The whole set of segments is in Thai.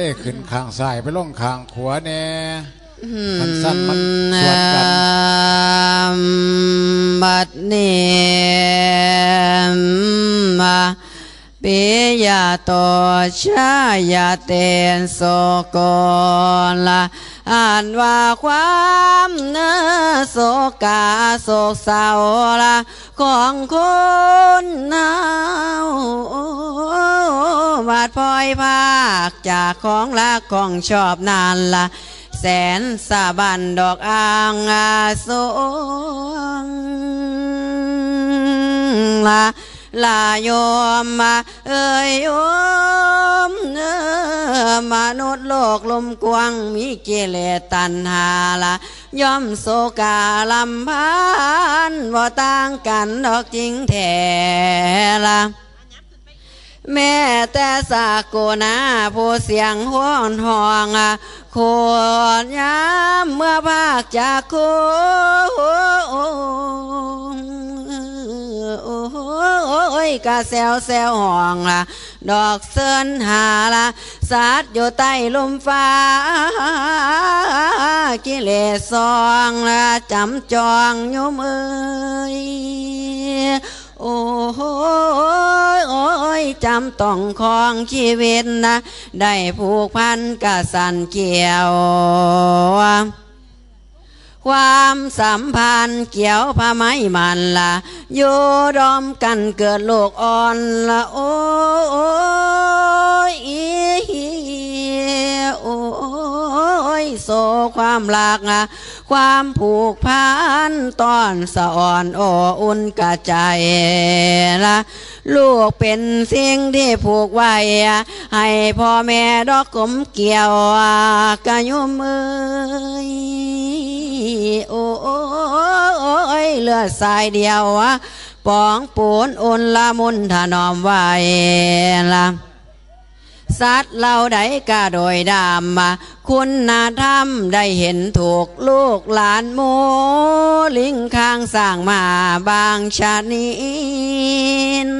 เอ้ขึ้นข้างซ้ายไปลงข้างขวาแน่มันสั้นมันสวนกันบัดนี้มาปิยาโตชายาเตนโสโกละ อ่านว่าความเนื้อโศกาโศกเศร้าละของคนเนาบาดพลอยภาคจากของรักของชอบนานละแสนสาบันดอกอ่างอาสงลาลาโยมมาเอ้ยโอ นุษย์โลกลมกวางมีเกเลสตันหาละย่อมโศกาลำพันบ่ต่างกันดอกจริงแท้ละแม่แต่สากูนาผู้เสียงห้อนห้องอะขวดยามเมื่อภาคจากคุณโอ้ยกะแซวแซวห้องล่ะ ดอกเซินหาละสาดอยู่ใต้ลมฟ้า กิเลสซองละจำจองโยมเอ้ยโอ้โหโอ้ยจำต้องของชีวิตนะ ได้ผูกพันกับสันเกี่ยว ความสัมพันธ์เกี่ยวพาไม้มันละอยู่ดอมกันเกิดโลกอ่อนละโอ้โอ้ยโซความรักอะความผูกพันตอนสะอ่อนโออุ่นกะใจละลูกเป็นสิ่งที่ผูกไว้ ให้พ่อแม่ดอกกลมเกี่ยวอะกะยุมเอ้ยโอ้ยเลือดสายเดียวอะปองปูนอุ่นละมุนถนอมไว้ละ สัตว์เราได้กะโดยดามมา คุณนาธรรมได้เห็นถูกลูกหลานโมลิงข้างสร้างมาบางชาติน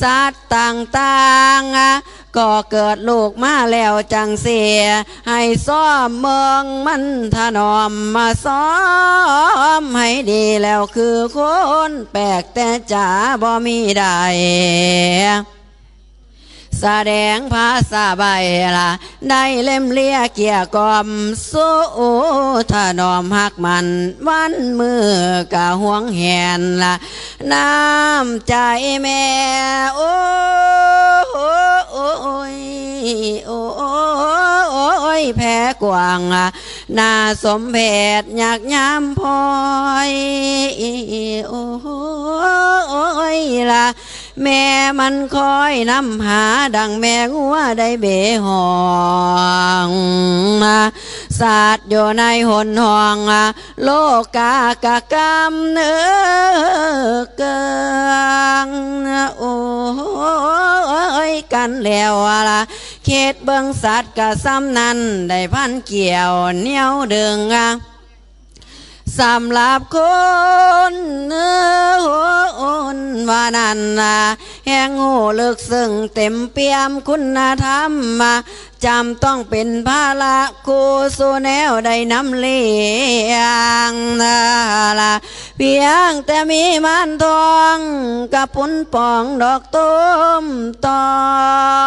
สัตว์ต่างๆก็เกิดลูกมาแล้วจังเสีย ให้ซ้อมเมืองมันถนอมมาซ้อมให้ดีแล้วคือคนแปลกแต่จ๋าบ่มีได้ แสดงภาษาใบละได้เล่มเลียเกียกอมสู้ถนอมหักมันวันมือกะห่วงแหนละน้ำใจแม่โอ้โอ้ยโอ้ยแพ้กวางอะน่าสมเพชอยากย้ำพอยโอ้ยละแม่มันคอยนำหาดังแม่งัวได้เบหองมาศาสตร์อยู่ในหนห้องโลกากะกรรมเนื้อเกิงโอ้ยกันแล้วละเขตเบิงสัตว์กะซ้ำนั้นได้พันเกี่ยวเหนียวดึงอะ สำหรับคนเนื้อหัวอ่อนว่านันนะแห่งหูลึกซึ้งเต็มเปี่ยมคุณธรรมมาจำต้องเป็นภาระกูสู่แนวได้นำเลี้ยงนะละเพียงแต่มีมันทองกับปุนปองดอกต้มตอ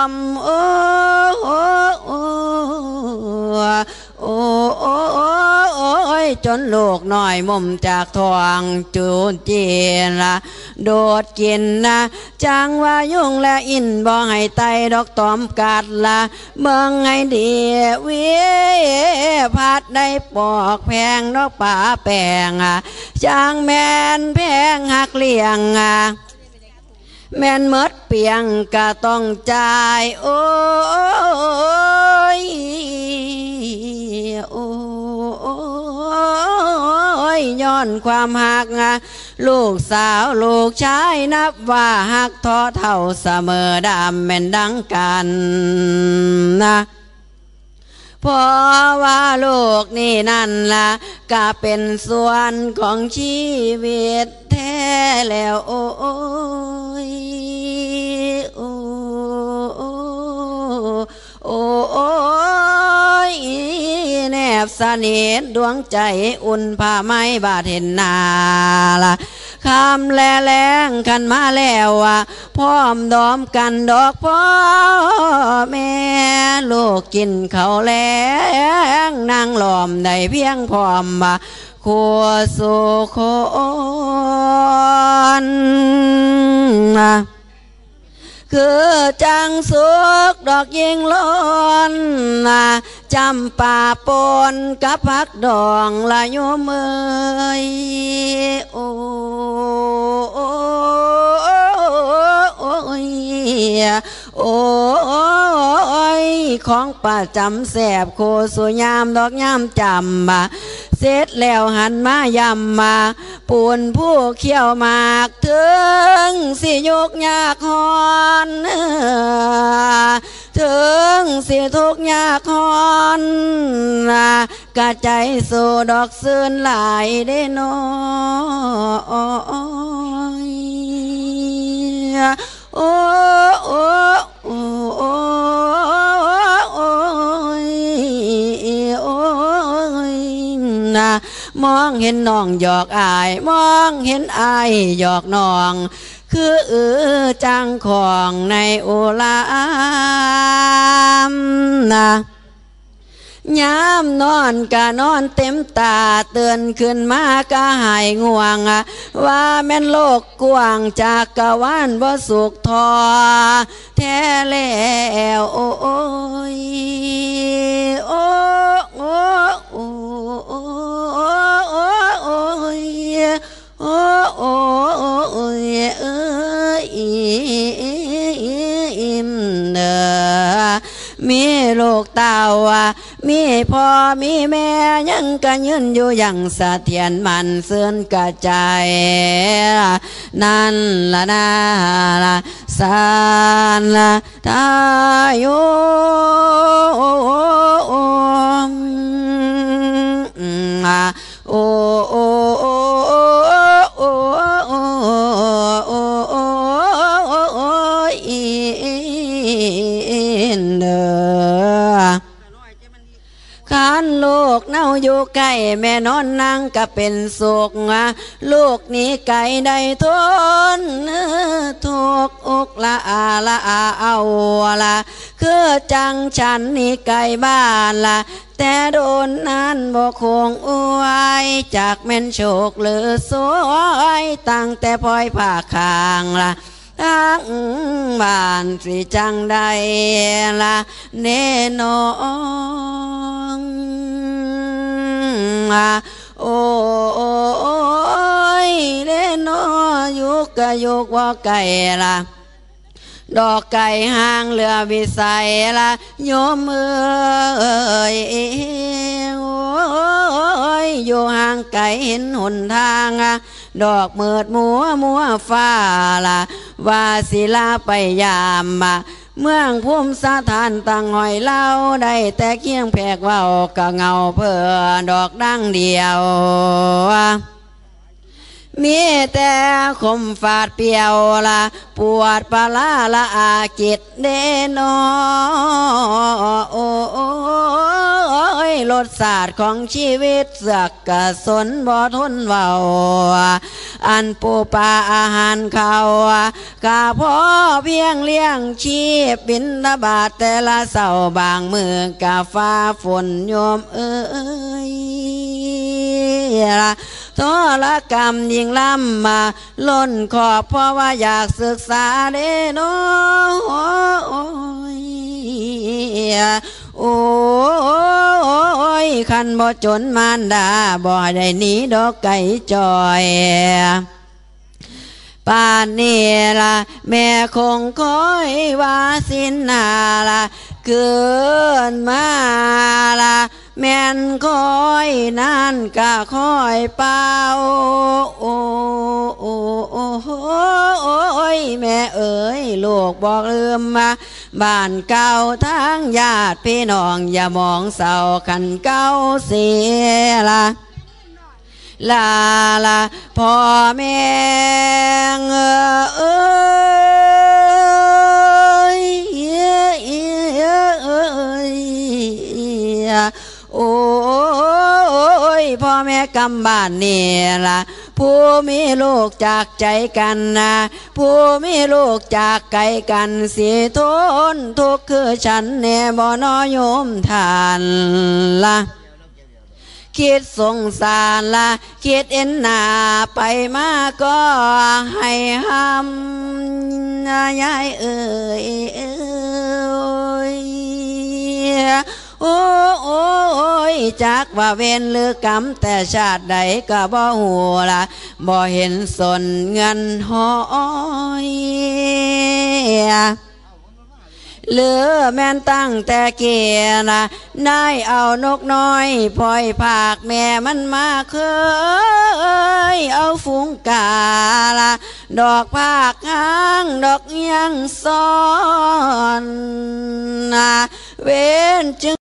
มโอ้โอ้ โอ้โอ้โอ้โอ้ยจนลูกหน่อยมุมจากทองจูนเจียนละโดดกินนะจังว่ายุ่งและอินบ่ให้ไตดอกตอมกัดละเมืองให้ดีวีพัดได้ปอกแพงดอกป่าแปงอะจางแมนแพงหักเลี้ยงอะ แม่นเมดเปียงก็ต้องจ่าย โอ้ยโอ้ยย้อนความหักลูกสาวลูกชายนับว่าหักทอเท่าเสมอดำแม่นดังกันนะ เพราะว่าโลกนี่นั่นล่ะก็เป็นส่วนของชีวิตแท้แล้วโอ้ยโอ้โอโอ้ยแนบสนิทดวงใจอุ่นผ้าไม้บาดเห็นนาละ คำแลแรงกันมาแล้วอะพร้อมดอมกันดอกพ่อแม่ลูกกินเขาแรงนางหลอมได้เพียงพร้อมมาขัวสุคนนะ คือจังสุกดอกยิงล้นจำป่าปนกับพักดองละโยมเอยโอ้โอ้ยโอ้ยของป่าจำแสบโคสุยามดอกยามจำมา สร็จแล้วหันมายำมาปูนผู้เขี้ยวมากถึงสิยกยากหอนถึงสิทุกยากหอนกะใจสู่ดอกซื่นหลายได้น้อยโอ้โอ้โอ้ นะมองเห็นน้องหยอกอาย มองเห็นอายหยอกน้อง คือเออจังของในโอลามนะยามนอนกะนอนเต็มตาเตือนขึ้นมากะหายง่วง ว่าแม่นโลกกว้างจากกะวานบ่สุขทอ แท้แล้วโอ้ย พ่อมีแม่ยังก็ยืนอยู่อย่างสะเทียนมันเสื่อนกระจายนั่นละนาละสานละทายุโอ้โอ้โอ้โอ้โอ้โอ้โอ้โอ้อินเด้อ ขัน ลูกเน่าอยู่ใกล้แม่นอนนั่งก็เป็นสุขอะลูกนี้ไก่ได้ทนทุกอกละอาละอาเอาละคือจังฉันนี่ไก่บ้านละแต่โดนนั้นบ่คงอวยจากแม่นโชคหรือสวยตั้งแต่พลอยผ่าคางละทั้งบ้านสิจังใดละเนนอง โอ้ยเนนอยุกกะยุกว่าไก่ละดอกไก่ห้างเรือวิสัยละโยมเอ้ยโอ้ยอยู่ห่างไก่เห็นหนทางอะดอกเมิดมัวมัวฟ้าละว่าศิลาไปยามมา เมืองภูมิสถานตั้งหอยเล่าได้แต่เคียงแพกว่ากะเงาเพื่อดอกดังเดียว มีแต่คมฝาดเปียวละปวดปลาละอาจิตเดนอโอ้ยรสศาสตร์ของชีวิตเสือกกะสนบ่ทนเบาอันปูปลาอาหารเขากะพ่อเพียงเลี้ยงชีพบินทบาทแต่ละเสาบางมือกะฟ้าฝนโยมเอ้ยละ ทรกรรมยิ่งล้ำมา ล้นขอบเพราะว่าอยากศึกษาเด้โนโอ้ยโอ้ยคันบ่จนมารดาบ่ได้หนีดอกไก่จอยป่านนี้ละแม่คงคอยว่าสินนาละเกินมาละ แม่นคอยนั่นก็คอยเป่าโอ้โอ้โอ้โอ้ยแม่เอ๋ยลูกบอกลืมมาบ้านเก่าทั้งญาติพี่น้องอย่ามองเศร้าขันเก่าเสียละลาลาพ่อแม่เอ้ยเอ้ยเอ้ย กำบ้านนี่ล่ะผู้มีลูกจากใจกันนะผู้มีลูกจากไกลกันสิทนทุกคือฉันแน่บ่นอโยมทานละคิดสงสารละคิดเอ็นหนาไปมาก็ให้ห้ำยายเอ่ยเอ้ย โอ้โอ้โอ้จากว่าเวนหรือกรรมแต่ชาติใดก็บ่หูละบ่เห็นสนเงินห้อยเหลือแม่นตั้งแต่เกียนะนายเอานกน้อยพลอยผากแม่มันมาเคย เอาฝูงกาละดอกผากหางดอกยังซ้อนนะเว้นจึง